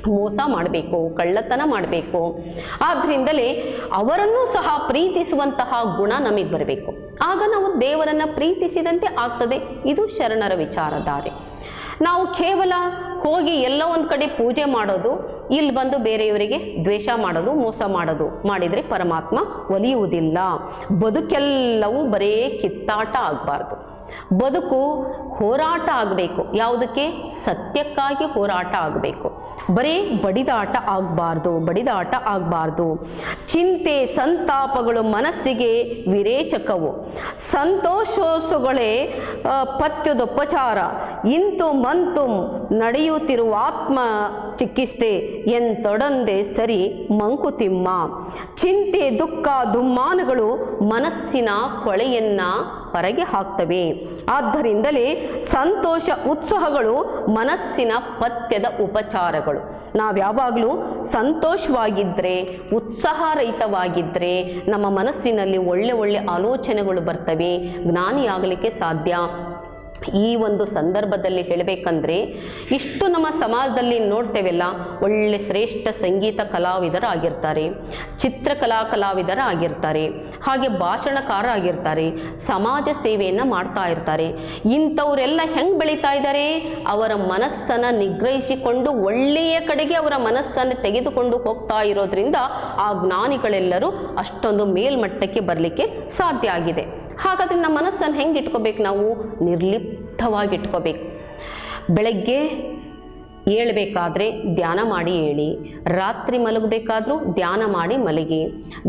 ಮೋಸ ಮಾಡಬೇಕು, ಕಳ್ಳತನ ಮಾಡಬೇಕು. ಆದ್ದರಿಂದಲೇ ಅವರನ್ನೂ ಸಹ ಪ್ರೀತಿಸುವಂತಹ ಗುಣ ನಮಗೆ ಬರಬೇಕು. ಆಗ ನಾವು ದೇವರನ್ನು ಪ್ರೀತಿಸಿದಂತೆ ಆಗ್ತದೆ. ಇದು ಶರಣರ ವಿಚಾರಧಾರೆ ನಾವು ಕೇವಲ ಹೋಗಿ ಎಲ್ಲ ಒಂದು ಕಡೆ ಪೂಜೆ ಮಾಡೋದು ಇಲ್ಲಿ ಬಂದು ಬೇರೆಯವರಿಗೆ ದ್ವೇಷ ಮಾಡೋದು, ಮೋಸ ಮಾಡೋದು ಮಾಡಿದರೆ ಪರಮಾತ್ಮ ಒಲಿಯುವುದಿಲ್ಲ. ಬದುಕೆಲ್ಲವೂ ಬರೇ ಕಿತ್ತಾಟ ಆಗಬಾರ್ದು. ಬದುಕು ಹೋರಾಟ ಆಗಬೇಕು. ಯಾವುದಕ್ಕೆ? ಸತ್ಯಕ್ಕಾಗಿ ಹೋರಾಟ ಆಗಬೇಕು. ಬರೀ ಬಡಿದಾಟ ಆಗಬಾರ್ದು ಬಡಿದಾಟ ಆಗಬಾರ್ದು. ಚಿಂತೆ ಸಂತಾಪಗಳು ಮನಸ್ಸಿಗೆ ವಿರೇಚಕವು. ಸಂತೋಷೋಸುಗಳೇ ಪಥ್ಯದೋಪಚಾರ. ಇಂತು ಮಂತು ನಡೆಯುತ್ತಿರುವ ಆತ್ಮ ಚಿಕಿತ್ಸೆ ಎಂತೊಡಂದೆ ಸರಿ ಮಂಕುತಿಮ್ಮ. ಚಿಂತೆ ದುಃಖ ದುಮ್ಮಾನಗಳು ಮನಸ್ಸಿನ ಕೊಳೆಯನ್ನ ಹೊರಗೆ ಹಾಕ್ತವೆ. ಆದ್ದರಿಂದಲೇ ಸಂತೋಷ ಉತ್ಸಾಹಗಳು ಮನಸ್ಸಿನ ಪಥ್ಯದ ಉಪಚಾರಗಳು. ನಾವು ಯಾವಾಗಲೂ ಸಂತೋಷವಾಗಿದ್ದರೆ ಉತ್ಸಾಹರಹಿತವಾಗಿದ್ದರೆ ನಮ್ಮ ಮನಸ್ಸಿನಲ್ಲಿ ಒಳ್ಳೆ ಒಳ್ಳೆ ಆಲೋಚನೆಗಳು ಬರ್ತವೆ. ಜ್ಞಾನಿಯಾಗಲಿಕ್ಕೆ ಸಾಧ್ಯ. ಈ ಒಂದು ಸಂದರ್ಭದಲ್ಲಿ ಹೇಳಬೇಕಂದ್ರೆ, ಇಷ್ಟು ನಮ್ಮ ಸಮಾಜದಲ್ಲಿ ನೋಡ್ತೇವೆಲ್ಲ, ಒಳ್ಳೆ ಶ್ರೇಷ್ಠ ಸಂಗೀತ ಕಲಾವಿದರಾಗಿರ್ತಾರೆ ಚಿತ್ರಕಲಾ ಕಲಾವಿದರ ಆಗಿರ್ತಾರೆ, ಹಾಗೆ ಭಾಷಣಕಾರ ಆಗಿರ್ತಾರೆ, ಸಮಾಜ ಸೇವೆಯನ್ನು ಮಾಡ್ತಾ ಇರ್ತಾರೆ. ಇಂಥವರೆಲ್ಲ ಹೆಂಗೆ ಬೆಳೀತಾ ಇದ್ದಾರೆ? ಅವರ ಮನಸ್ಸನ್ನು ನಿಗ್ರಹಿಸಿಕೊಂಡು ಒಳ್ಳೆಯ ಕಡೆಗೆ ಅವರ ಮನಸ್ಸನ್ನು ತೆಗೆದುಕೊಂಡು ಹೋಗ್ತಾ ಇರೋದ್ರಿಂದ ಆ ಜ್ಞಾನಿಗಳೆಲ್ಲರೂ ಅಷ್ಟೊಂದು ಮೇಲ್ಮಟ್ಟಕ್ಕೆ ಬರಲಿಕ್ಕೆ ಸಾಧ್ಯ ಆಗಿದೆ. ಹಾಗಾದರೆ ನಮ್ಮ ಮನಸ್ಸನ್ನು ಹೆಂಗೆ ಇಟ್ಕೋಬೇಕು ನಾವು? ನಿರ್ಲಿಪ್ತವಾಗಿ ಇಟ್ಕೋಬೇಕು ಬೆಳಗ್ಗೆ ಏಳಬೇಕಾದ್ರೆ ಧ್ಯಾನ ಮಾಡಿ ಏಳಿ, ರಾತ್ರಿ ಮಲಗಬೇಕಾದ್ರೂ ಧ್ಯಾನ ಮಾಡಿ ಮಲಗಿ,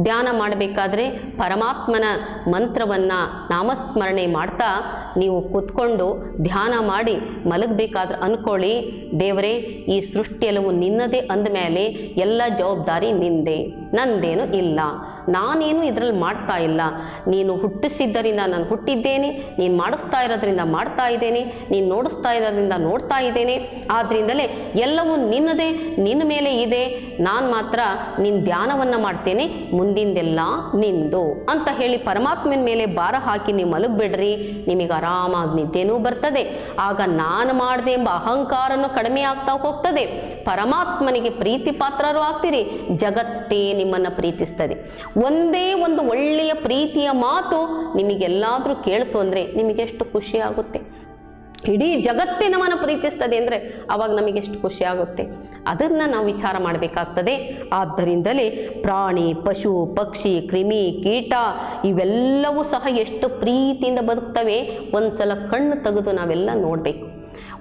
ಧ್ಯಾನ ಮಾಡಬೇಕಾದ್ರೆ ಪರಮಾತ್ಮನ ಮಂತ್ರವನ್ನು ನಾಮಸ್ಮರಣೆ ಮಾಡ್ತಾ ನೀವು ಕೂತ್ಕೊಂಡು ಧ್ಯಾನ ಮಾಡಿ ಮಲಗಬೇಕಾದ್ರೆ ಅಂದ್ಕೊಳ್ಳಿ ದೇವರೇ ಈ ಸೃಷ್ಟಿಯೆಲ್ಲವೂ ನಿನ್ನದೇ ಅಂದಮೇಲೆ ಎಲ್ಲ ಜವಾಬ್ದಾರಿ ನಿಂದೆ. ನಂದೇನು ಇಲ್ಲ. ನಾನೇನು ಇದರಲ್ಲಿ ಮಾಡ್ತಾ ಇಲ್ಲ. ನೀನು ಹುಟ್ಟಿಸಿದ್ದರಿಂದ ನಾನು ಹುಟ್ಟಿದ್ದೇನೆ, ನೀನು ಮಾಡಿಸ್ತಾ ಇರೋದ್ರಿಂದ ಮಾಡ್ತಾ ಇದ್ದೇನೆ, ನೀನು ನೋಡಿಸ್ತಾ ಇರೋದ್ರಿಂದ ನೋಡ್ತಾ ಇದ್ದೇನೆ. ಆದ್ದರಿಂದಲೇ ಎಲ್ಲವೂ ನಿನ್ನದೇ, ನಿನ್ನ ಮೇಲೆ ಇದೆ. ನಾನು ಮಾತ್ರ ನಿನ್ನ ಧ್ಯಾನವನ್ನು ಮಾಡ್ತೇನೆ, ಮುಂದಿಂದೆಲ್ಲ ನಿಂದು ಅಂತ ಹೇಳಿ ಪರಮಾತ್ಮನ ಮೇಲೆ ಭಾರ ಹಾಕಿ ನೀವು ಮಲಗಬೇಡ್ರಿ. ನಿಮಗೆ ಆರಾಮಾಗಿ ನಿದ್ದೆನೂ ಬರ್ತದೆ. ಆಗ ನಾನು ಮಾಡಿದೆ ಎಂಬ ಅಹಂಕಾರನೂ ಕಡಿಮೆ ಆಗ್ತಾ ಹೋಗ್ತದೆ. ಪರಮಾತ್ಮನಿಗೆ ಪ್ರೀತಿ ಪಾತ್ರರು ಆಗ್ತೀರಿ. ಜಗತ್ತೇ ನಿಮ್ಮನ್ನು ಪ್ರೀತಿಸ್ತದೆ. ಒಂದೇ ಒಂದು ಒಳ್ಳೆಯ ಪ್ರೀತಿಯ ಮಾತು ನಿಮಗೆಲ್ಲಾದರೂ ಕೇಳ್ತು ಅಂದರೆ ನಿಮಗೆಷ್ಟು ಖುಷಿ ಆಗುತ್ತೆ. ಇಡೀ ಜಗತ್ತೇ ನಮ್ಮನ್ನು ಪ್ರೀತಿಸ್ತದೆ ಅಂದರೆ ಅವಾಗ ನಮಗೆಷ್ಟು ಖುಷಿ ಆಗುತ್ತೆ. ಅದನ್ನು ನಾವು ವಿಚಾರ ಮಾಡಬೇಕಾಗ್ತದೆ. ಆದ್ದರಿಂದಲೇ ಪ್ರಾಣಿ, ಪಶು, ಪಕ್ಷಿ, ಕ್ರಿಮಿ, ಕೀಟ ಇವೆಲ್ಲವೂ ಸಹ ಎಷ್ಟು ಪ್ರೀತಿಯಿಂದ ಬದುಕ್ತವೆ ಒಂದು ಸಲ ಕಣ್ಣು ತೆಗೆದು ನಾವೆಲ್ಲ ನೋಡಬೇಕು.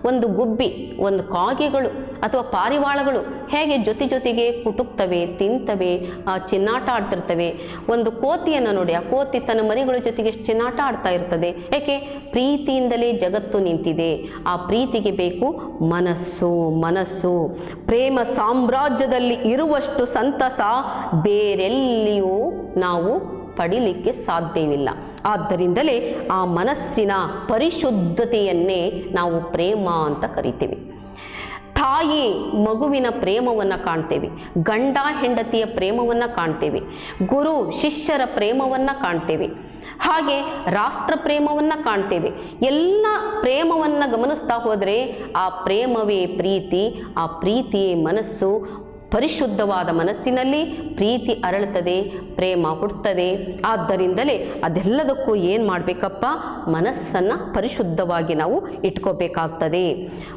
ಒಂದು ಗುಬ್ಬಿ, ಒಂದು ಕಾಗೆಗಳು ಅಥವಾ ಪಾರಿವಾಳಗಳು ಹೇಗೆ ಜೊತೆ ಜೊತೆಗೆ ಕುಟುಕ್ತವೆ, ತಿಂತವೆ ಚಿನ್ನಾಟ ಆಡ್ತಿರ್ತವೆ. ಒಂದು ಕೋತಿಯನ್ನು ನೋಡಿ, ಆ ಕೋತಿ ತನ್ನ ಮರಿಗಳ ಜೊತೆಗೆ ಚಿನ್ನಾಟ ಆಡ್ತಾ ಇರ್ತದೆ. ಏಕೆ? ಪ್ರೀತಿಯಿಂದಲೇ ಜಗತ್ತು ನಿಂತಿದೆ. ಆ ಪ್ರೀತಿಗೆ ಬೇಕು ಮನಸ್ಸು ಮನಸ್ಸು. ಪ್ರೇಮ ಸಾಮ್ರಾಜ್ಯದಲ್ಲಿ ಇರುವಷ್ಟು ಸಂತಸ ಬೇರೆಲ್ಲಿಯೂ ನಾವು ಪಡಿಲಿಕ್ಕೆ ಸಾಧ್ಯವಿಲ್ಲ. ಆದ್ದರಿಂದಲೇ ಆ ಮನಸ್ಸಿನ ಪರಿಶುದ್ಧತೆಯನ್ನೇ ನಾವು ಪ್ರೇಮ ಅಂತ ಕರಿತೀವಿ. ತಾಯಿ ಮಗುವಿನ ಪ್ರೇಮವನ್ನು ಕಾಣ್ತೇವೆ. ಗಂಡ ಹೆಂಡತಿಯ ಪ್ರೇಮವನ್ನು ಕಾಣ್ತೇವೆ. ಗುರು, ಶಿಷ್ಯರ ಪ್ರೇಮವನ್ನು ಕಾಣ್ತೇವೆ. ಹಾಗೆ ರಾಷ್ಟ್ರ ಪ್ರೇಮವನ್ನು ಕಾಣ್ತೇವೆ. ಎಲ್ಲ ಪ್ರೇಮವನ್ನು ಗಮನಿಸ್ತಾ ಹೋದರೆ ಆ ಪ್ರೇಮವೇ ಪ್ರೀತಿ, ಆ ಪ್ರೀತಿಯೇ ಮನಸ್ಸು ಪರಿಶುದ್ಧವಾದ ಮನಸ್ಸಿನಲ್ಲಿ ಪ್ರೀತಿ ಅರಳುತ್ತದೆ, ಪ್ರೇಮ ಹುಡ್ತದೆ ಆದ್ದರಿಂದಲೇ ಅದೆಲ್ಲದಕ್ಕೂ ಏನು ಮಾಡಬೇಕಪ್ಪ? ಮನಸ್ಸನ್ನು ಪರಿಶುದ್ಧವಾಗಿ ನಾವು ಇಟ್ಕೋಬೇಕಾಗ್ತದೆ.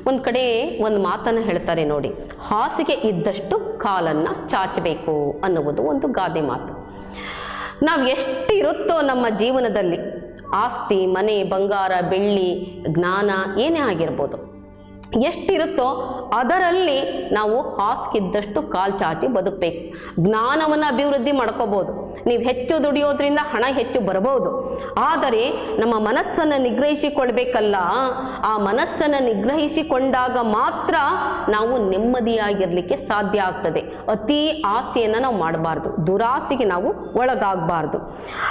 ಒಂದು ಕಡೆ ಒಂದು ಮಾತನ್ನು ಹೇಳ್ತಾರೆ ನೋಡಿ, ಹಾಸಿಗೆ ಇದ್ದಷ್ಟು ಕಾಲನ್ನು ಚಾಚಬೇಕು ಅನ್ನುವುದು ಒಂದು ಗಾದೆ ಮಾತು. ನಾವು ಎಷ್ಟು ಇರುತ್ತೋ ನಮ್ಮ ಜೀವನದಲ್ಲಿ, ಆಸ್ತಿ, ಮನೆ, ಬಂಗಾರ, ಬೆಳ್ಳಿ, ಜ್ಞಾನ ಏನೇ ಆಗಿರ್ಬೋದು ಎಷ್ಟಿರುತ್ತೋ ಅದರಲ್ಲಿ ನಾವು ಹಾಸ್ಗಿದ್ದಷ್ಟು ಕಾಲು ಚಾಚಿ ಬದುಕಬೇಕು. ಜ್ಞಾನವನ್ನು ಅಭಿವೃದ್ಧಿ ಮಾಡ್ಕೋಬೋದು. ನೀವು ಹೆಚ್ಚು ದುಡಿಯೋದ್ರಿಂದ ಹಣ ಹೆಚ್ಚು ಬರಬಹುದು. ಆದರೆ ನಮ್ಮ ಮನಸ್ಸನ್ನು ನಿಗ್ರಹಿಸಿಕೊಳ್ಬೇಕಲ್ಲ? ಆ ಮನಸ್ಸನ್ನು ನಿಗ್ರಹಿಸಿಕೊಂಡಾಗ ಮಾತ್ರ ನಾವು ನೆಮ್ಮದಿಯಾಗಿರಲಿಕ್ಕೆ ಸಾಧ್ಯ ಆಗ್ತದೆ. ಅತಿ ಆಸೆಯನ್ನು ನಾವು ಮಾಡಬಾರ್ದು. ದುರಾಸೆಗೆ ನಾವು ಒಳಗಾಗಬಾರ್ದು.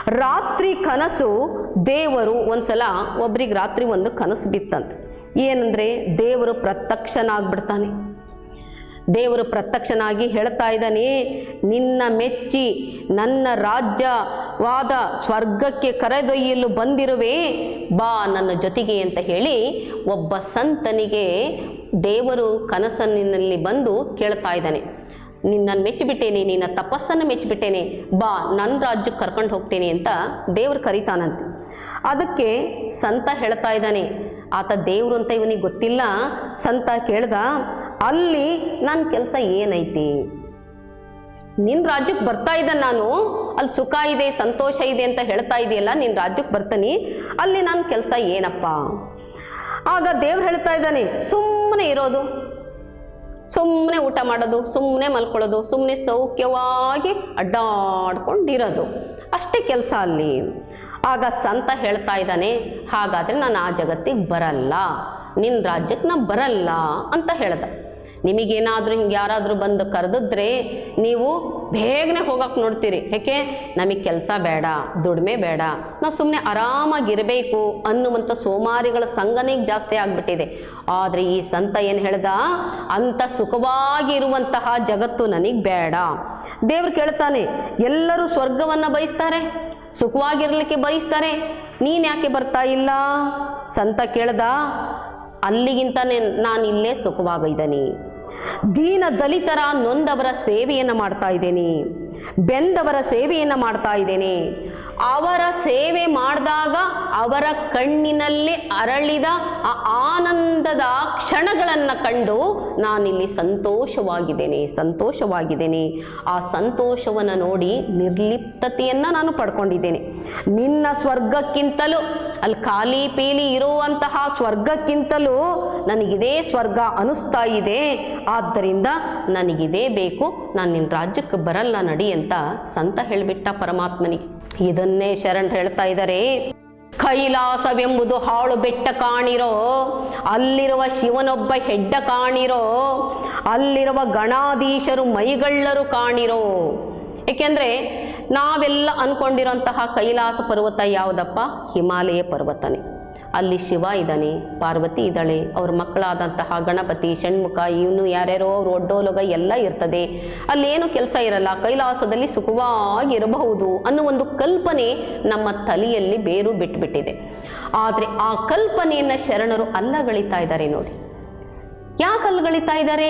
ರಾತ್ರಿ ಕನಸು ದೇವರು ಒಂದ್ಸಲ ಒಬ್ರಿಗೆ ರಾತ್ರಿ ಒಂದು ಕನಸು ಬಿತ್ತಂತೆ. ಏನಂದರೆ ದೇವರು ಪ್ರತ್ಯಕ್ಷನಾಗ್ಬಿಡ್ತಾನೆ. ದೇವರು ಪ್ರತ್ಯಕ್ಷನಾಗಿ ಹೇಳ್ತಾ ಇದ್ದಾನೆ, ನಿನ್ನ ಮೆಚ್ಚಿ ನನ್ನ ರಾಜ್ಯವಾದ ಸ್ವರ್ಗಕ್ಕೆ ಕರೆದೊಯ್ಯಲು ಬಂದಿರುವೆ, ಬಾ ನನ್ನ ಜೊತೆಗೆ ಅಂತ ಹೇಳಿ ಒಬ್ಬ ಸಂತನಿಗೆ ದೇವರು ಕನಸನ್ನಿನಲ್ಲಿ ಬಂದು ಕೇಳ್ತಾ ಇದ್ದಾನೆ. ನಿನ್ನನ್ನು ಮೆಚ್ಚಿಬಿಟ್ಟೇನೆ, ನಿನ್ನ ತಪಸ್ಸನ್ನು ಮೆಚ್ಚಿಬಿಟ್ಟೇನೆ, ಬಾ ನನ್ನ ರಾಜ್ಯಕ್ಕೆ ಕರ್ಕೊಂಡು ಹೋಗ್ತೇನೆ ಅಂತ ದೇವರು ಕರೀತಾನಂತೆ. ಅದಕ್ಕೆ ಸಂತ ಹೇಳ್ತಾ ಇದ್ದಾನೆ ಆತ ದೇವರು ಅಂತ ಇವನಿಗೆ ಗೊತ್ತಿಲ್ಲ. ಸಂತ ಕೇಳ್ದ, ಅಲ್ಲಿ ನನ್ನ ಕೆಲಸ ಏನೈತಿ? ನಿನ್ನ ರಾಜ್ಯಕ್ಕೆ ಬರ್ತಾ ಇದ್ದ ನಾನು. ಅಲ್ಲಿ ಸುಖ ಇದೆ, ಸಂತೋಷ ಇದೆ ಅಂತ ಹೇಳ್ತಾ ಇದೆಯಲ್ಲ ನಿನ್ನ ರಾಜ್ಯಕ್ಕೆ ಬರ್ತೀನಿ. ಅಲ್ಲಿ ನನ್ನ ಕೆಲಸ ಏನಪ್ಪ? ಆಗ ದೇವ್ರು ಹೇಳ್ತಾ ಇದ್ದಾನೆ ಸುಮ್ಮನೆ ಇರೋದು. ಸುಮ್ಮನೆ ಊಟ ಮಾಡೋದು ಸುಮ್ಮನೆ ಮಲ್ಕೊಳ್ಳೋದು ಸುಮ್ಮನೆ ಸೌಖ್ಯವಾಗಿ ಅಡ್ಡಾಡ್ಕೊಂಡಿರೋದು. ಅಷ್ಟೇ ಕೆಲಸ ಅಲ್ಲಿ. ಆಗ ಸಂತ ಹೇಳ್ತಾ ಇದ್ದಾನೆ, ಹಾಗಾದರೆ ನಾನು ಆ ಜಗತ್ತಿಗೆ ಬರಲ್ಲ ನಿನ್ನ ರಾಜ್ಯಕ್ಕೆ ನಾನು ಬರಲ್ಲ ಅಂತ ಹೇಳ್ದ. ನಿಮಗೇನಾದರೂ ಹಿಂಗೆ ಯಾರಾದರೂ ಬಂದು ಕರೆದಿದ್ರೆ ನೀವು ಬೇಗನೆ ಹೋಗಕ್ಕೆ ನೋಡ್ತೀರಿ. ಯಾಕೆ? ನಮಗೆ ಕೆಲಸ ಬೇಡ, ದುಡಿಮೆ ಬೇಡ, ನಾವು ಸುಮ್ಮನೆ ಆರಾಮಾಗಿರಬೇಕು ಅನ್ನುವಂಥ ಸೋಮಾರಿಗಳ ಸಂಘನೇ ಜಾಸ್ತಿ ಆಗಿಬಿಟ್ಟಿದೆ. ಆದರೆ ಈ ಸಂತ ಏನು ಹೇಳ್ದ? ಅಂಥ ಸುಖವಾಗಿರುವಂತಹ ಜಗತ್ತು ನನಗೆ ಬೇಡ. ದೇವ್ರು ಕೇಳ್ತಾನೆ, ಎಲ್ಲರೂ ಸ್ವರ್ಗವನ್ನು ಬಯಸ್ತಾರೆ. ಸುಖವಾಗಿರಲಿಕ್ಕೆ ಬಯಸ್ತಾರೆ ನೀನು ಯಾಕೆ ಬರ್ತಾ ಇಲ್ಲ? ಸಂತ ಕೇಳ್ದ ಅಲ್ಲಿಗಿಂತ ನಾನು ಇಲ್ಲೇ ಸುಖವಾಗಿದ್ದೀನಿ ದೀನ ದಲಿತರ ನೊಂದವರ ಸೇವೆಯನ್ನು ಮಾಡ್ತಾ ಇದ್ದೀನಿ ಬೆಂದವರ ಸೇವೆಯನ್ನು ಮಾಡ್ತಾ ಇದ್ದೇನೆ ಅವರ ಸೇವೆ ಮಾಡಿದಾಗ ಅವರ ಕಣ್ಣಿನಲ್ಲಿ ಅರಳಿದ ಆ ಆನಂದದ ಕ್ಷಣಗಳನ್ನು ಕಂಡು ನಾನಿಲ್ಲಿ ಸಂತೋಷವಾಗಿದ್ದೇನೆ ಸಂತೋಷವಾಗಿದ್ದೇನೆ. ಆ ಸಂತೋಷವನ್ನು ನೋಡಿ ನಿರ್ಲಿಪ್ತತೆಯನ್ನು ನಾನು ಪಡ್ಕೊಂಡಿದ್ದೇನೆ. ನಿನ್ನ ಸ್ವರ್ಗಕ್ಕಿಂತಲೂ, ಅಲ್ಲಿ ಖಾಲಿ ಪೀಲಿ ಇರುವಂತಹ ಸ್ವರ್ಗಕ್ಕಿಂತಲೂ ನನಗಿದೇ ಸ್ವರ್ಗ ಅನಿಸ್ತಾ ಇದೆ. ಆದ್ದರಿಂದ ನನಗಿದೇ ಬೇಕು, ನಾನು ನಿನ್ನ ರಾಜ್ಯಕ್ಕೆ ಬರಲ್ಲ ನಡಿ ಅಂತ ಸಂತ ಹೇಳಿಬಿಟ್ಟ ಪರಮಾತ್ಮನಿಗೆ. ಇದನ್ನೇ ಶರಣ್ ಹೇಳ್ತಾ ಇದ್ದಾರೆ. ಕೈಲಾಸವೆಂಬುದು ಹಾಳು ಬೆಟ್ಟ ಕಾಣಿರೋ, ಅಲ್ಲಿರುವ ಶಿವನೊಬ್ಬ ಹೆಡ್ಡ ಕಾಣಿರೋ, ಅಲ್ಲಿರುವ ಗಣಾಧೀಶರು ಮೈಗಳ್ಳರು ಕಾಣಿರೋ. ಏಕೆಂದರೆ ನಾವೆಲ್ಲ ಅಂದ್ಕೊಂಡಿರೋಂತಹ ಕೈಲಾಸ ಪರ್ವತ ಯಾವುದಪ್ಪ? ಹಿಮಾಲಯ ಪರ್ವತನೇ. ಅಲ್ಲಿ ಶಿವ ಇದ್ದಾನೆ, ಪಾರ್ವತಿ ಇದ್ದಾಳೆ, ಅವ್ರ ಮಕ್ಕಳಾದಂತಹ ಗಣಪತಿ, ಷಣ್ಮುಖ, ಇವನು ಯಾರ್ಯಾರೋ ಅವ್ರ ಒಡ್ಡೋಲಗ ಎಲ್ಲ ಇರ್ತದೆ. ಅಲ್ಲೇನು ಕೆಲಸ ಇರಲ್ಲ, ಕೈಲಾಸದಲ್ಲಿ ಸುಖವಾಗಿರಬಹುದು ಅನ್ನೋ ಒಂದು ಕಲ್ಪನೆ ನಮ್ಮ ತಲೆಯಲ್ಲಿ ಬೇರು ಬಿಟ್ಟುಬಿಟ್ಟಿದೆ ಆದರೆ ಆ ಕಲ್ಪನೆಯನ್ನು ಶರಣರು ಅಲ್ಲಗಳಿತಾ ಇದ್ದಾರೆ ನೋಡಿ. ಯಾಕೆ ಅಲ್ಲಗಳಿತಾ ಇದ್ದಾರೆ?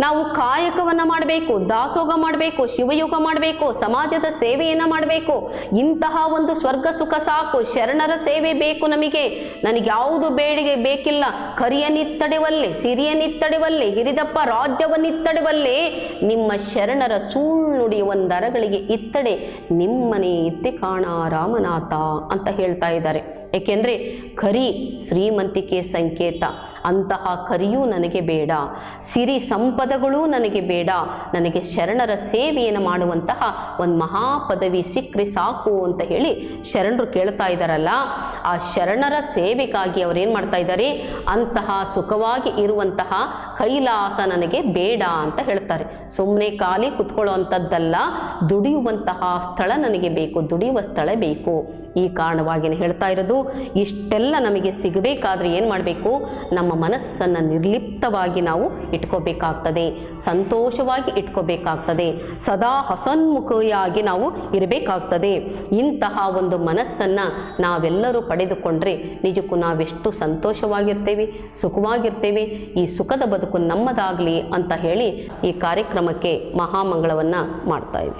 ನಾವು ಕಾಯಕವನ್ನು ಮಾಡಬೇಕು ದಾಸೋಗ ಮಾಡಬೇಕು, ಶಿವಯೋಗ ಮಾಡಬೇಕು, ಸಮಾಜದ ಸೇವೆಯನ್ನು ಮಾಡಬೇಕು. ಇಂತಹ ಒಂದು ಸ್ವರ್ಗ ಸುಖ ಸಾಕು, ಶರಣರ ಸೇವೆ ಬೇಕು ನಮಗೆ. ನನಗೆ ಯಾವುದು ಬೇಡಿಗೆ ಬೇಕಿಲ್ಲ. ಕರಿಯನಿತ್ತಡೆವಲ್ಲೇ ಸಿರಿಯನಿತ್ತಡೆವಲ್ಲೇ ಹಿರಿದಪ್ಪ ರಾಜ್ಯವನ್ನಿತ್ತಡೆವಲ್ಲೇ ನಿಮ್ಮ ಶರಣರ ಸುಳ್ಳುಡಿ ಒಂದರಗಳಿಗೆ ಇತ್ತಡೆ ನಿಮ್ಮನೆ ಇತ್ತೆ ಕಾಣ ರಾಮನಾಥ ಅಂತ ಹೇಳ್ತಾ ಇದ್ದಾರೆ. ಏಕೆಂದರೆ ಕರಿ ಶ್ರೀಮಂತಿಕೆ ಸಂಕೇತ. ಅಂತಹ ಕರಿಯೂ ನನಗೆ ಬೇಡ. ಸಿರಿ ಸಂಪದಗಳೂ ನನಗೆ ಬೇಡ. ನನಗೆ ಶರಣರ ಸೇವೆಯನ್ನು ಮಾಡುವಂತಹ ಒಂದು ಮಹಾಪದವಿ ಸಿಕ್ಕರೆ ಸಾಕು ಅಂತ ಹೇಳಿ ಶರಣರು ಕೇಳ್ತಾ ಇದ್ದಾರಲ್ಲ, ಆ ಶರಣರ ಸೇವೆಗಾಗಿ ಅವರೇನು ಮಾಡ್ತಾ ಇದ್ದಾರೆ? ಅಂತಹ ಸುಖವಾಗಿ ಇರುವಂತಹ ಕೈಲಾಸ ನನಗೆ ಬೇಡ ಅಂತ ಹೇಳ್ತಾರೆ. ಸುಮ್ಮನೆ ಖಾಲಿ ಕುತ್ಕೊಳ್ಳುವಂಥದ್ದಲ್ಲ ದುಡಿಯುವಂತಹ ಸ್ಥಳ ನನಗೆ ಬೇಕು, ದುಡಿಯುವ ಸ್ಥಳ ಬೇಕು. ಈ ಕಾರಣವಾಗಿ ಹೇಳ್ತಾ ಇರೋದು. ಇಷ್ಟೆಲ್ಲ ನಮಗೆ ಸಿಗಬೇಕಾದ್ರೆ ಏನು ಮಾಡಬೇಕು? ನಮ್ಮ ಮನಸ್ಸನ್ನು ನಿರ್ಲಿಪ್ತವಾಗಿ ನಾವು ಇಟ್ಕೋಬೇಕಾಗ್ತದೆ, ಸಂತೋಷವಾಗಿ ಇಟ್ಕೋಬೇಕಾಗ್ತದೆ, ಸದಾ ಹಸನ್ಮುಖಿಯಾಗಿ ನಾವು ಇರಬೇಕಾಗ್ತದೆ. ಇಂತಹ ಒಂದು ಮನಸ್ಸನ್ನು ನಾವೆಲ್ಲರೂ ಪಡೆದುಕೊಂಡ್ರೆ ನಿಜಕ್ಕೂ ನಾವೆಷ್ಟು ಸಂತೋಷವಾಗಿರ್ತೇವೆ, ಸುಖವಾಗಿರ್ತೇವೆ. ಈ ಸುಖದ ಬದುಕು ನಮ್ಮದಾಗಲಿ ಅಂತ ಹೇಳಿ ಈ ಕಾರ್ಯಕ್ರಮಕ್ಕೆ ಮಹಾಮಂಗಳವನ್ನು ಮಾಡ್ತಾ ಇದ್ದೀವಿ